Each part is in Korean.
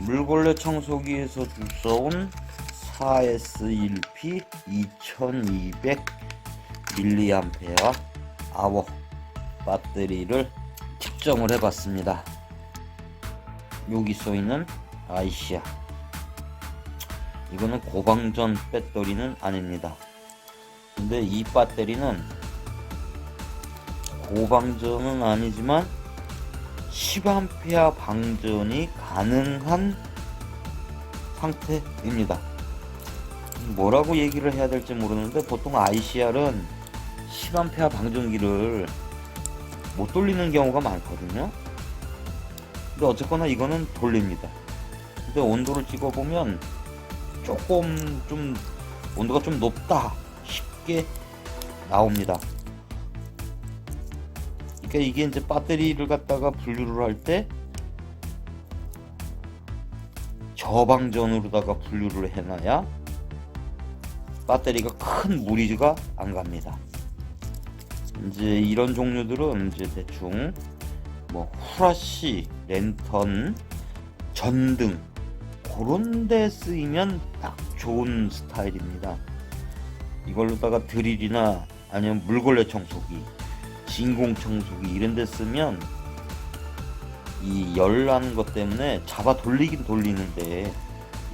물걸레 청소기에서 주워온 4S1P 2200 mAh 아워 배터리를 측정을 해봤습니다. 여기 써있는 아이시아 이거는 고방전 배터리는 아닙니다. 근데 이 배터리는 고방전은 아니지만 10A 방전이 가능한 상태입니다. 뭐라고 얘기를 해야 될지 모르는데 보통 ICR은 10A 방전기를 못 돌리는 경우가 많거든요. 근데 어쨌거나 이거는 돌립니다. 근데 온도를 찍어보면 조금 좀 온도가 좀 높다 쉽게 나옵니다. 그러니까 이게 이제 배터리를 갖다가 분류를 할 때 저방전으로다가 분류를 해놔야 배터리가 큰 무리가 안 갑니다. 이제 이런 종류들은 이제 대충 뭐 후라시, 랜턴, 전등 그런 데 쓰이면 딱 좋은 스타일입니다. 이걸로다가 드릴이나 아니면 물걸레 청소기, 진공 청소기 이런 데 쓰면 이 열 나는 것 때문에 잡아 돌리긴 돌리는데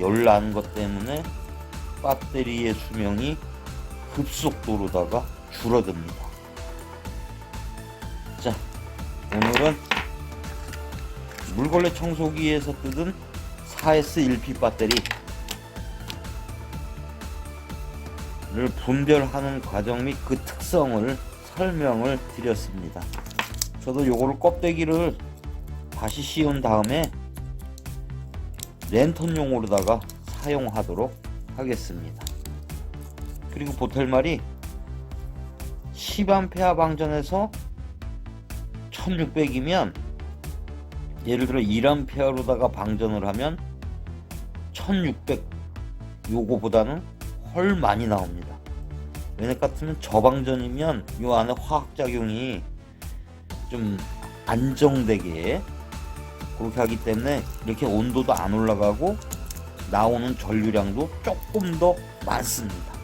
열 나는 것 때문에 배터리의 수명이 급속도로다가 줄어듭니다. 자, 오늘은 물걸레 청소기에서 뜯은 4S1P 배터리를 분별하는 과정 및 그 특성을 설명을 드렸습니다. 저도 요거를 껍데기를 다시 씌운 다음에 랜턴용으로다가 사용하도록 하겠습니다. 그리고 보텔말이 10A 방전에서 1600이면 예를 들어 1A로다가 방전을 하면 1600 요거보다는 헐 많이 나옵니다. 왜냐 같으면 저방전이면 요 안에 화학작용이 좀 안정되게 그렇게 하기 때문에 이렇게 온도도 안 올라가고 나오는 전류량도 조금 더 많습니다.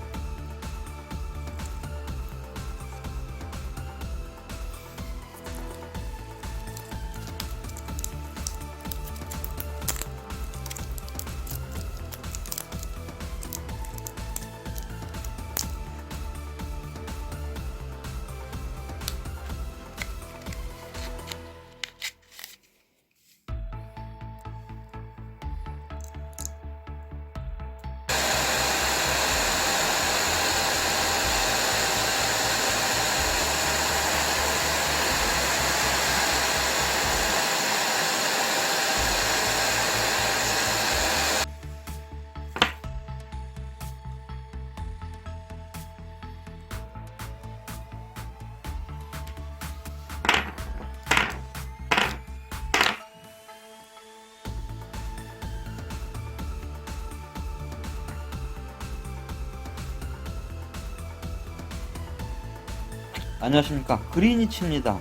안녕하십니까. 그리니치입니다.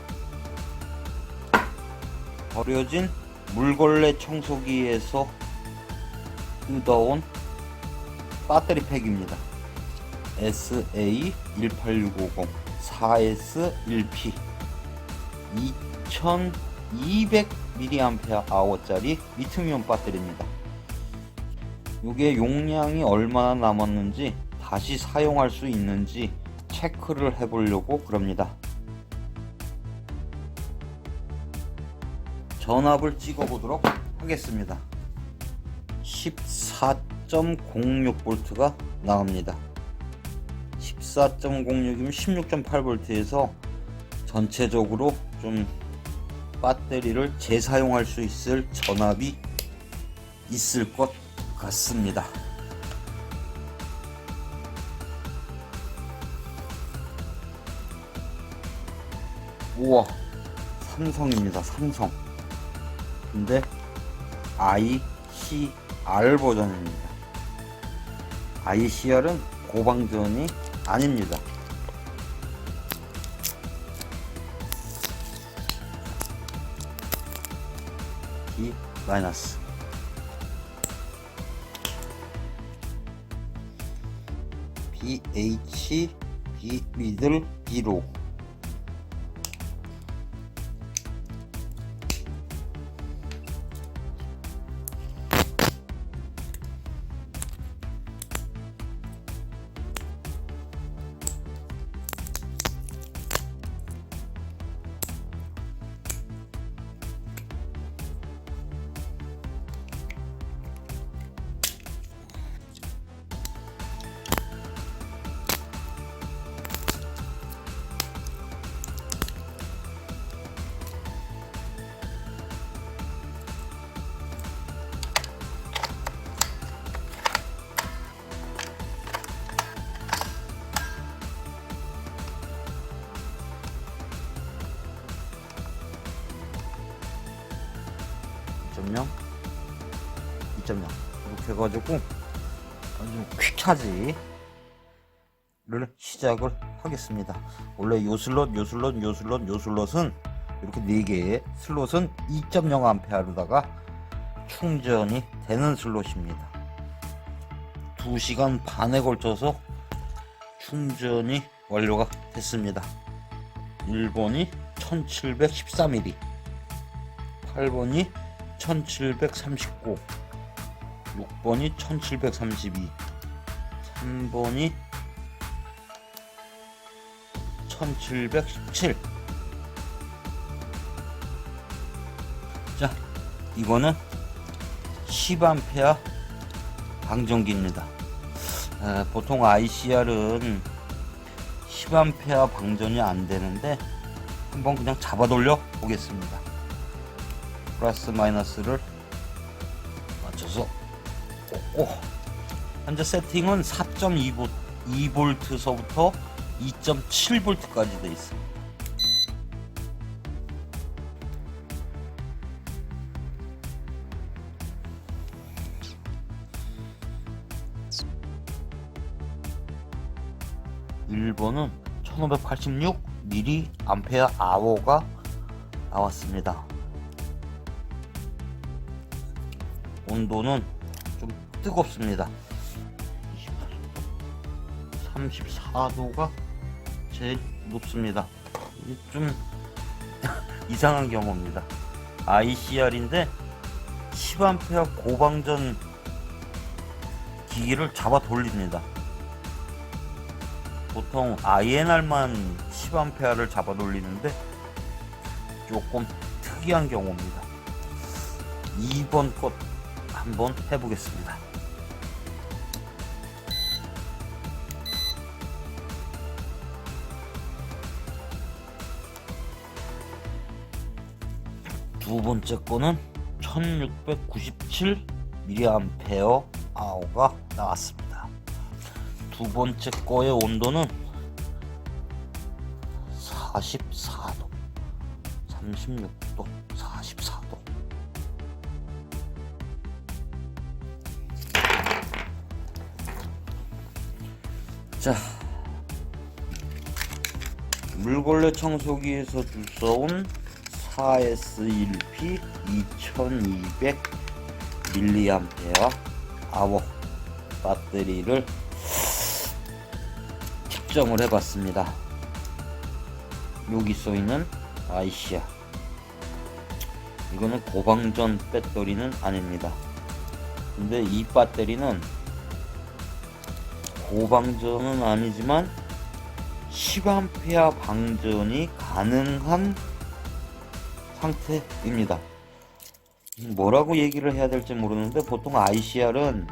버려진 물걸레 청소기에서 뜯어온 배터리 팩입니다. SA18650 4S1P 2200mAh짜리 리튬이온 배터리입니다. 이게 용량이 얼마나 남았는지 다시 사용할 수 있는지 체크를 해보려고 그럽니다. 전압을 찍어 보도록 하겠습니다. 14.06V가 나옵니다. 14.06이면 16.8V에서 전체적으로 좀 배터리를 재사용할 수 있을 전압이 있을 것 같습니다. 우와 삼성입니다 삼성. 근데 ICR 버전입니다. ICR은 고방전이 아닙니다. D 마이너스. BH B 미들 B로. (2.0) 2.0 이렇게 해가지고 아주 퀵차지를 시작을 하겠습니다. 원래 요 슬롯 요 슬롯 요 슬롯 요 슬롯은 이렇게 4개의 슬롯은 2.0A로다가 충전이 되는 슬롯입니다. 2시간 반에 걸쳐서 충전이 완료가 됐습니다. 1번이 1713mm 8번이 1739 6번이 1732 3번이 1717 자, 이거는 10A 방전기입니다. 에, 보통 ICR은 10A 방전이 안 되는데 한번 그냥 잡아 돌려 보겠습니다. 플러스 마이너스를 맞춰서 오, 오. 현재 세팅은 4.2V서부터 2.7V까지 되어 있습니다. 일본은 1586 미리 암페어 아워가 나왔습니다. 온도는 좀 뜨겁습니다. 34도가 제일 높습니다. 좀 이상한 경우입니다. ICR인데 10A 고방전 기기를 잡아 돌립니다. 보통 INR만 10A를 잡아 돌리는데 조금 특이한 경우입니다. 2번 것 한번 해보겠습니다. 두 번째 거는 1697 mAh 아워가 나왔습니다. 두 번째 거의 온도는 44도, 36도, 44도. 자, 물걸레 청소기에서 주워온 4S1P 2200 mAh 아워 배터리를 측정을 해봤습니다. 여기 써있는 아이시아 이거는 고방전 배터리는 아닙니다. 근데 이 배터리는 고방전은 아니지만 10A 방전이 가능한 상태입니다. 뭐라고 얘기를 해야 될지 모르는데 보통 ICR은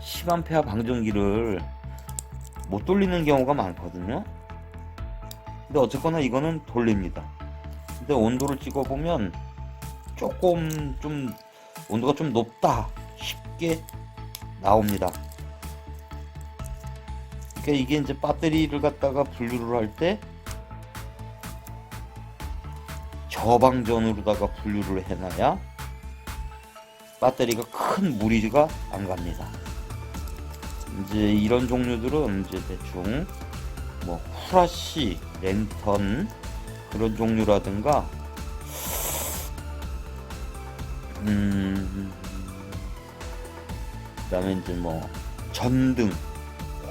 10A 방전기를 못 돌리는 경우가 많거든요. 근데 어쨌거나 이거는 돌립니다. 근데 온도를 찍어보면 조금 좀 온도가 좀 높다 쉽게 나옵니다. 그러니까 이게 이제 배터리를 갖다가 분류를 할 때 저방전으로다가 분류를 해놔야 배터리가 큰 무리가 안 갑니다. 이제 이런 종류들은 이제 대충 뭐 후라시, 랜턴 그런 종류라든가 음 그다음에 이제 뭐 전등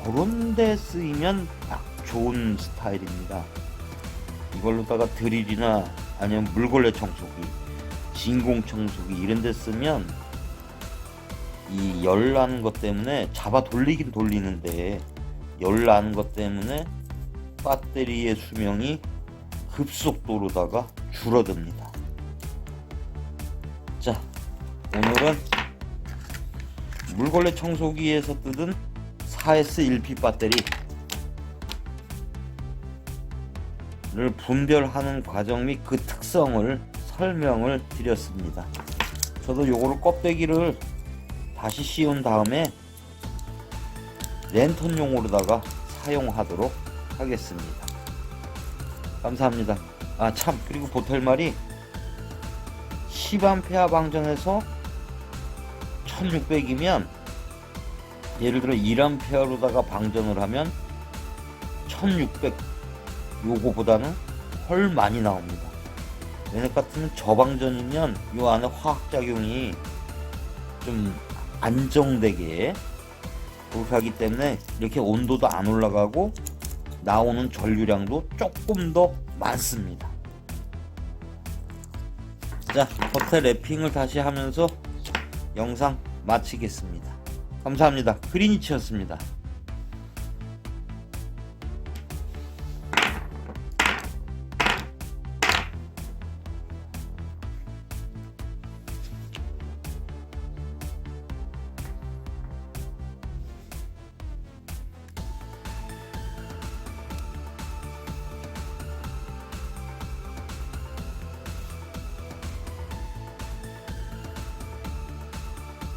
저런 데 쓰이면 딱 좋은 스타일입니다. 이걸로다가 드릴이나 아니면 물걸레 청소기, 진공 청소기 이런 데 쓰면 이 열 나는 것 때문에 잡아 돌리긴 돌리는데 열 나는 것 때문에 배터리의 수명이 급속도로다가 줄어듭니다. 자, 오늘은 물걸레 청소기에서 뜯은 4S1P 배터리를 분별하는 과정 및 그 특성을 설명을 드렸습니다. 저도 요거를 껍데기를 다시 씌운 다음에 랜턴용으로다가 사용하도록 하겠습니다. 감사합니다. 아 참 그리고 보텔말이 10A 방전에서 1600이면 예를 들어 1A로다가 방전을 하면 1600 요거보다는 훨 많이 나옵니다. 얘네 같으면 저방전이면 요 안에 화학작용이 좀 안정되게 그렇게 하기 때문에 이렇게 온도도 안 올라가고 나오는 전류량도 조금 더 많습니다. 자, 겉에 랩핑을 다시 하면서 영상 마치겠습니다. 감사합니다. 그린이치였습니다.